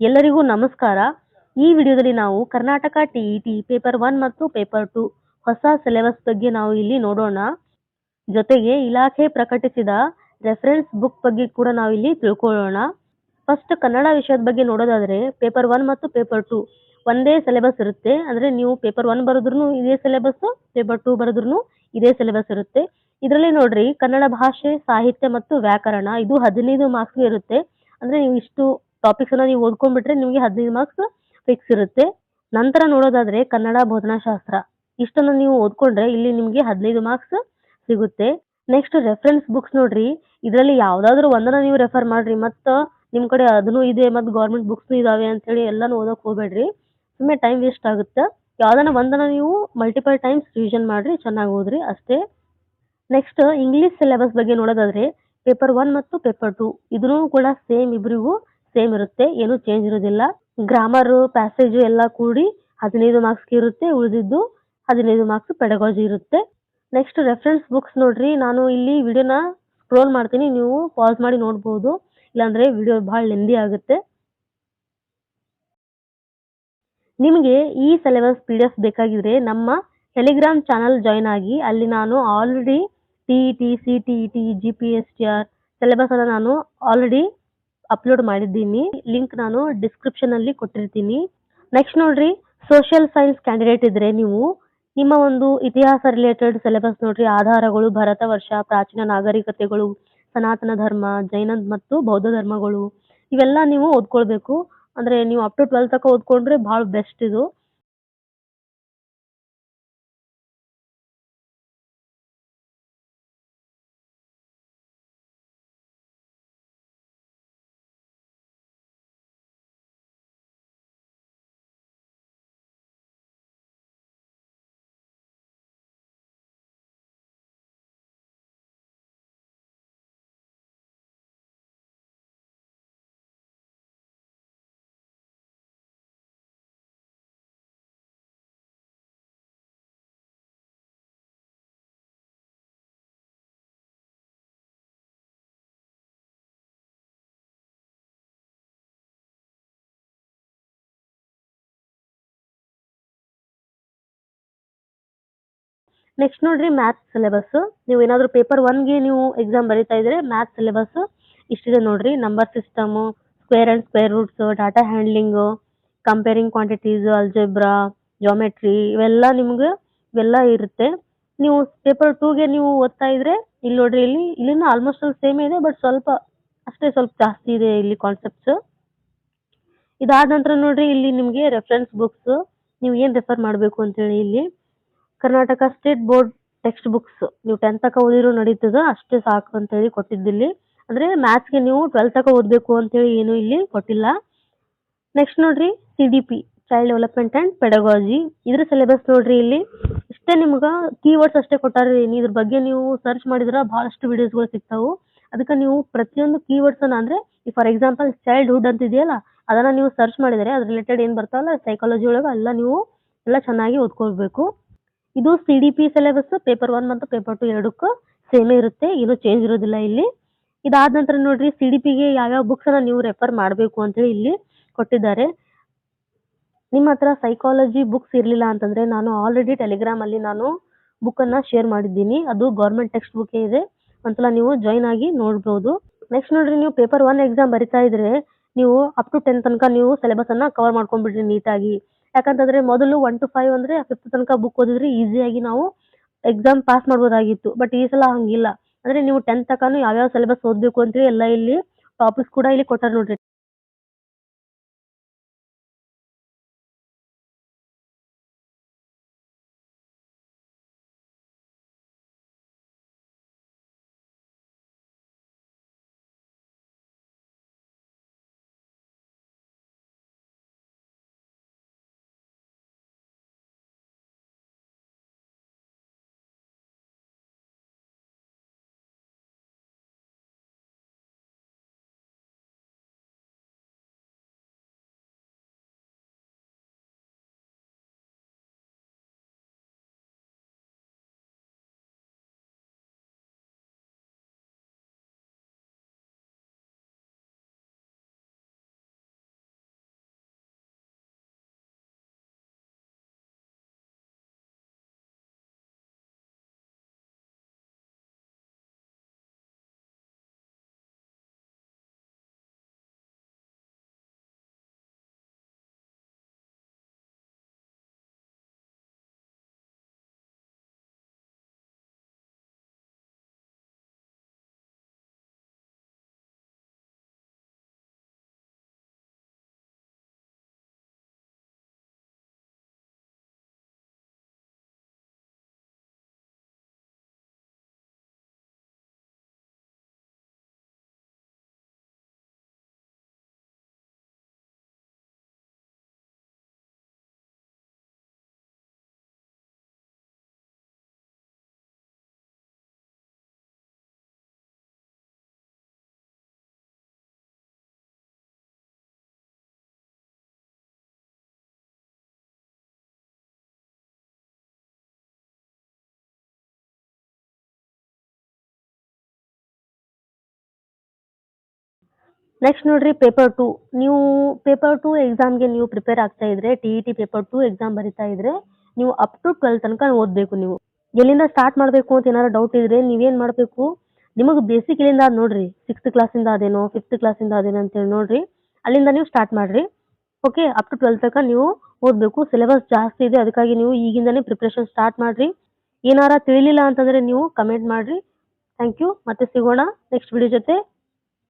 ಎಲ್ಲರಿಗೂ ನಮಸ್ಕಾರ. ಈ ವಿಡಿಯೋದಲ್ಲಿ ನಾವು ಕರ್ನಾಟಕ ಟಿಇಟಿ ಪೇಪರ್ ಒನ್ ಮತ್ತು ಪೇಪರ್ ಟು ಹೊಸ ಸಿಲೆಬಸ್ ಬಗ್ಗೆ ನಾವು ಇಲ್ಲಿ ನೋಡೋಣ. ಜೊತೆಗೆ ಇಲಾಖೆ ಪ್ರಕಟಿಸಿದ ರೆಫರೆನ್ಸ್ ಬುಕ್ ಬಗ್ಗೆ ಕೂಡ ನಾವು ಇಲ್ಲಿ ತಿಳ್ಕೊಳ್ಳೋಣ. ಫಸ್ಟ್ ಕನ್ನಡ ವಿಷಯದ ಬಗ್ಗೆ ನೋಡೋದಾದ್ರೆ ಪೇಪರ್ ಒನ್ ಮತ್ತು ಪೇಪರ್ ಟು ಒಂದೇ ಸಿಲೆಬಸ್ ಇರುತ್ತೆ. ಅಂದ್ರೆ ನೀವು ಪೇಪರ್ ಒನ್ ಬರೆದ್ರು ಇದೇ ಸಿಲೆಬಸ್, ಪೇಪರ್ ಟು ಬರೆದ್ರು ಇದೇ ಸಿಲೆಬಸ್ ಇರುತ್ತೆ. ಇದರಲ್ಲಿ ನೋಡ್ರಿ ಕನ್ನಡ ಭಾಷೆ, ಸಾಹಿತ್ಯ ಮತ್ತು ವ್ಯಾಕರಣ, ಇದು ಹದಿನೈದು ಮಾರ್ಕ್ಸ್ ಇರುತ್ತೆ. ಅಂದ್ರೆ ನೀವು ಇಷ್ಟು ಟಾಪಿಕ್ಸ್ ನೀವು ಓದ್ಕೊಂಡ್ಬಿಟ್ರೆ ನಿಮಗೆ ಹದಿನೈದು ಮಾರ್ಕ್ಸ್ ಫಿಕ್ಸ್ ಇರುತ್ತೆ. ನಂತರ ನೋಡೋದಾದ್ರೆ ಕನ್ನಡ ಬೋಧನಾಶಾಸ್ತ್ರ ಇಷ್ಟನ್ನು ನೀವು ಓದ್ಕೊಂಡ್ರೆ ಇಲ್ಲಿ ನಿಮಗೆ ಹದಿನೈದು ಮಾರ್ಕ್ಸ್ ಸಿಗುತ್ತೆ. ನೆಕ್ಸ್ಟ್ ರೆಫರೆನ್ಸ್ ಬುಕ್ಸ್ ನೋಡ್ರಿ. ಇದರಲ್ಲಿ ಯಾವ್ದಾದ್ರು ಒಂದನ್ನ ನೀವು ರೆಫರ್ ಮಾಡ್ರಿ. ಮತ್ತ ನಿಮ್ ಕಡೆ ಅದನ್ನು ಇದೆ, ಮತ್ತು ಗೌರ್ಮೆಂಟ್ ಬುಕ್ಸ್ ಇದಾವೆ ಅಂತ ಹೇಳಿ ಎಲ್ಲಾನು ಓದಕ್ ಹೋಗ್ಬೇಡ್ರಿ. ಸುಮ್ಮನೆ ಟೈಮ್ ವೇಸ್ಟ್ ಆಗುತ್ತೆ. ಯಾವ್ದನ್ನ ಒಂದನ್ನ ನೀವು ಮಲ್ಟಿಪಲ್ ಟೈಮ್ಸ್ ರಿವಿಷನ್ ಮಾಡ್ರಿ, ಚೆನ್ನಾಗಿ ಓದ್ರಿ ಅಷ್ಟೇ. ನೆಕ್ಸ್ಟ್ ಇಂಗ್ಲಿಷ್ ಸಿಲೆಬಸ್ ಬಗ್ಗೆ ನೋಡೋದಾದ್ರೆ ಪೇಪರ್ ಒನ್ ಮತ್ತು ಪೇಪರ್ ಟು ಇದನ್ನು ಕೂಡ ಸೇಮ್ ಇಬ್ಬರಿಗೂ ಸೇಮ್ ಇರುತ್ತೆ, ಏನು ಚೇಂಜ್ ಇರೋದಿಲ್ಲ. ಗ್ರಾಮರ್ ಪ್ಯಾಸೇಜ್ ಎಲ್ಲ ಕೂಡಿ ಹದಿನೈದು ಮಾರ್ಕ್ಸ್ ಇರುತ್ತೆ, ಉಳಿದಿದ್ದು ಹದಿನೈದು ಮಾರ್ಕ್ಸ್ ಪೆಡಗಾಜಿ ಇರುತ್ತೆ. ನೆಕ್ಸ್ಟ್ ರೆಫರೆನ್ಸ್ ಬುಕ್ಸ್ ನೋಡ್ರಿ, ನಾನು ಇಲ್ಲಿ ವಿಡಿಯೋನ ಸ್ಕ್ರೋಲ್ ಮಾಡ್ತೀನಿ, ನೀವು ಪಾಸ್ ಮಾಡಿ ನೋಡ್ಬೋದು. ಇಲ್ಲಾಂದ್ರೆ ವಿಡಿಯೋ ಬಹಳ ಲೆಂದಿ ಆಗುತ್ತೆ. ನಿಮಗೆ ಈ ಸಿಲೆಬಸ್ ಪಿ ಡಿ ಎಫ್ ಬೇಕಾಗಿದ್ರೆ ನಮ್ಮ ಟೆಲಿಗ್ರಾಮ್ ಚಾನಲ್ ಜಾಯಿನ್ ಆಗಿ, ಅಲ್ಲಿ ನಾನು already T E T C T G P S T R ನಾನು ಆಲ್ರೆಡಿ ಅಪ್ಲೋಡ್ ಮಾಡಿದ್ದೀನಿ. ಲಿಂಕ್ ನಾನು ಡಿಸ್ಕ್ರಿಪ್ಷನ್ ಅಲ್ಲಿ ಕೊಟ್ಟಿರ್ತೀನಿ. ನೆಕ್ಸ್ಟ್ ನೋಡ್ರಿ ಸೋಷಿಯಲ್ ಸೈನ್ಸ್ ಕ್ಯಾಂಡಿಡೇಟ್ ಇದ್ರೆ ನೀವು, ನಿಮ್ಮ ಒಂದು ಇತಿಹಾಸ ರಿಲೇಟೆಡ್ ಸಿಲೆಬಸ್ ನೋಡ್ರಿ, ಆಧಾರಗಳು, ಭರತ ವರ್ಷ, ಪ್ರಾಚೀನ ನಾಗರಿಕತೆಗಳು, ಸನಾತನ ಧರ್ಮ, ಜೈನ ಮತ್ತು ಬೌದ್ಧ ಧರ್ಮಗಳು, ಇವೆಲ್ಲ ನೀವು ಓದ್ಕೊಳ್ಬೇಕು. ಅಂದ್ರೆ ನೀವು ಅಪ್ ಟು ಟ್ವೆಲ್ತ್ ತನಕ ಓದ್ಕೊಂಡ್ರೆ ಬಹಳ ಬೆಸ್ಟ್ ಇದು. ನೆಕ್ಸ್ಟ್ ನೋಡ್ರಿ ಮ್ಯಾಥ್ಸ್ ಸಿಲೆಬಸ್ ನೀವು ಏನಾದ್ರು ಪೇಪರ್ ಒನ್ಗೆ ನೀವು ಎಕ್ಸಾಮ್ ಬರೀತಾ ಇದ್ರೆ ಮ್ಯಾಥ್ಸ್ ಸಿಲೆಬಸ್ ಇಷ್ಟಿದೆ ನೋಡ್ರಿ. Number system square and square roots data handling comparing quantities algebra geometry ಇವೆಲ್ಲ ನಿಮ್ಗೆ ಇವೆಲ್ಲ ಇರುತ್ತೆ. ನೀವು ಪೇಪರ್ ಟೂಗೆ ನೀವು ಓದ್ತಾ ಇದ್ರೆ ಇಲ್ಲಿ ನೋಡ್ರಿ, ಇಲ್ಲಿ, ಇಲ್ಲಿನ ಆಲ್ಮೋಸ್ಟ್ ಅಲ್ಲಿ ಸೇಮ್ ಇದೆ ಬಟ್ ಸ್ವಲ್ಪ, ಅಷ್ಟೇ ಸ್ವಲ್ಪ ಜಾಸ್ತಿ ಇದೆ ಇಲ್ಲಿ ಕಾನ್ಸೆಪ್ಟ್ಸ್ ಇದಾದ ನಂತರ ನೋಡ್ರಿ, ಇಲ್ಲಿ ನಿಮಗೆ ರೆಫರೆನ್ಸ್ ಬುಕ್ಸ್ ನೀವು ಏನ್ ರೆಫರ್ ಮಾಡಬೇಕು ಅಂತೇಳಿ ಇಲ್ಲಿ. Karnataka state board text books ನೀವು ಟೆಂತ್ ತನಕ ಓದಿರೋ ನಡೀತದ, ಅಷ್ಟೇ ಸಾಕು ಅಂತ ಹೇಳಿ ಕೊಟ್ಟಿದ್ದಿಲ್ಲಿ. ಅಂದ್ರೆ ಮ್ಯಾಥ್ಸ್ಗೆ ನೀವು ಟ್ವೆಲ್ತ್ ತನಕ ಓದಬೇಕು ಅಂತೇಳಿ ಏನು ಇಲ್ಲಿ ಕೊಟ್ಟಿಲ್ಲ. ನೆಕ್ಸ್ಟ್ ನೋಡ್ರಿ C D P child development and pedagogy ಇದ್ರ ಸಿಲೆಬಸ್ ನೋಡ್ರಿ ಇಲ್ಲಿ. ಇಷ್ಟೇ ನಿಮ್ಗ ಕೀವರ್ಡ್ಸ್ ಅಷ್ಟೇ ಕೊಟ್ಟಾರ್ರಿ ಇದ್ರ ಬಗ್ಗೆ ನೀವು ಸರ್ಚ್ ಮಾಡಿದ್ರೆ ಬಹಳಷ್ಟು ವಿಡಿಯೋಸ್ಗಳು ಸಿಗ್ತಾವೆ. ಅದಕ್ಕೆ ನೀವು ಪ್ರತಿಯೊಂದು ಕೀವರ್ಡ್ಸ್ ಅನ್ನ ಅಂದ್ರೆ ಫಾರ್ ಎಕ್ಸಾಂಪಲ್ ಚೈಲ್ಡ್ಹುಡ್ ಅಂತ ಇದೆಯಲ್ಲ ಅದನ್ನ ನೀವು ಸರ್ಚ್ ಮಾಡಿದರೆ ಅದ್ರ ರಿಲೇಟೆಡ್ ಏನ್ ಬರ್ತಾವಲ್ಲ ಸೈಕಾಲಜಿ ಒಳಗೆ ಎಲ್ಲ ನೀವು ಎಲ್ಲ ಚೆನ್ನಾಗಿ ಓದ್ಕೊಳ್ಬೇಕು. ಇದು C D syllabus paper one ಮತ್ತು ಪೇಪರ್ ಟು ಎರಡಕ್ಕೂ ಸೇಮೇ ಇರುತ್ತೆ. ಏನು ಚೇಂಜ್ ಇರೋದಿಲ್ಲ ಇಲ್ಲಿ. ಇದಾದ ನಂತರ ನೋಡ್ರಿ ಸಿ ಡಿ ಪಿಗೆ ಬುಕ್ಸ್ ಅನ್ನ ನೀವು ರೆಫರ್ ಮಾಡಬೇಕು ಅಂತೇಳಿ ಇಲ್ಲಿ ಕೊಟ್ಟಿದ್ದಾರೆ. ನಿಮ್ಮ ಹತ್ರ ಸೈಕಾಲಜಿ ಬುಕ್ಸ್ ಇರಲಿಲ್ಲ ಅಂತಂದ್ರೆ ನಾನು ಆಲ್ರೆಡಿ ಟೆಲಿಗ್ರಾಮ್ ಅಲ್ಲಿ ನಾನು ಬುಕ್ ಅನ್ನ ಶೇರ್ ಮಾಡಿದ್ದೀನಿ. ಅದು ಗೌರ್ಮೆಂಟ್ ಟೆಕ್ಸ್ಟ್ ಬುಕ್ ಇದೆ. ಒಂದ್ಸಲ ನೀವು ಜಾಯ್ನ್ ಆಗಿ ನೋಡ್ಬೋದು. ನೆಕ್ಸ್ಟ್ ನೋಡ್ರಿ, ನೀವು ಪೇಪರ್ ಒನ್ ಎಕ್ಸಾಮ್ ಬರಿತಾ ಇದ್ರೆ ನೀವು ಅಪ್ ಟು ಟೆನ್ ತನಕ ನೀವು ಸಿಲೆಬಸ್ ಅನ್ನ ಕವರ್ ಮಾಡ್ಕೊಂಡ್ಬಿಡ್ರಿ ನೀಟಾಗಿ. ಯಾಕಂತಂದ್ರೆ ಮೊದಲು ಒನ್ ಟು ಫೈವ್ ಅಂದ್ರೆ ಫಿಫ್ತ್ ತನಕ ಬುಕ್ ಓದಿದ್ರೆ ಈಸಿಯಾಗಿ ನಾವು ಎಕ್ಸಾಮ್ ಪಾಸ್ ಮಾಡ್ಬೋದಾಗಿತ್ತು. ಬಟ್ ಈ ಸಲ ಹಂಗಿಲ್ಲ. ಅಂದ್ರೆ ನೀವು ಟೆಂತ್ ತನಕನು ಯಾವ್ಯಾವ ಸಿಲೆಬಸ್ ಓದ್ಬೇಕು ಅಂತೇಳಿ ಎಲ್ಲ ಇಲ್ಲಿ ಟಾಪಿಕ್ಸ್ ಕೂಡ ಇಲ್ಲಿ ಕೊಟ್ಟಾರ ನೋಡ್ರಿ. ನೆಕ್ಸ್ಟ್ ನೋಡ್ರಿ ಪೇಪರ್ ಟು ನೀವು ಪೇಪರ್ ಟು ಎಕ್ಸಾಮ್ಗೆ ನೀವು ಪ್ರಿಪೇರ್ ಆಗ್ತಾ ಇದ್ರೆ T E T paper two exam ಬರಿತಾ ಇದ್ರೆ, ನೀವು ಅಪ್ ಟು ಟ್ವೆಲ್ ತನಕ ಓದಬೇಕು ನೀವು. ಎಲ್ಲಿಂದ ಸ್ಟಾರ್ಟ್ ಮಾಡಬೇಕು ಅಂತ ಏನಾದ್ರು ಡೌಟ್ ಇದ್ರೆ ನೀವೇನು ಮಾಡಬೇಕು? ನಿಮಗೆ ಬೇಸಿಕ್ ಇಲ್ಲಿಂದ ನೋಡ್ರಿ ಸಿಕ್ಸ್ತ್ ಕ್ಲಾಸಿಂದ ಅದೇನೋ ಫಿಫ್ತ್ ಕ್ಲಾಸಿಂದ ಅದೇನೋ ಅಂತೇಳಿ ನೋಡ್ರಿ. ಅಲ್ಲಿಂದ ನೀವು ಸ್ಟಾರ್ಟ್ ಮಾಡ್ರಿ. ಓಕೆ ಅಪ್ ಟು ಟ್ವೆಲ್ ತನಕ ನೀವು ಓದಬೇಕು. ಸಿಲೆಬಸ್ ಜಾಸ್ತಿ ಇದೆ, ಅದಕ್ಕಾಗಿ ನೀವು ಈಗಿಂದನೇ ಪ್ರಿಪ್ರೇಷನ್ ಸ್ಟಾರ್ಟ್ ಮಾಡ್ರಿ. ಏನಾರ ತಿಳಿಲಿಲ್ಲ ಅಂತಂದ್ರೆ ನೀವು ಕಮೆಂಟ್ ಮಾಡ್ರಿ. ಥ್ಯಾಂಕ್ ಯು ಮತ್ತೆ ಸಿಗೋಣ ನೆಕ್ಸ್ಟ್ ವಿಡಿಯೋ ಜೊತೆ.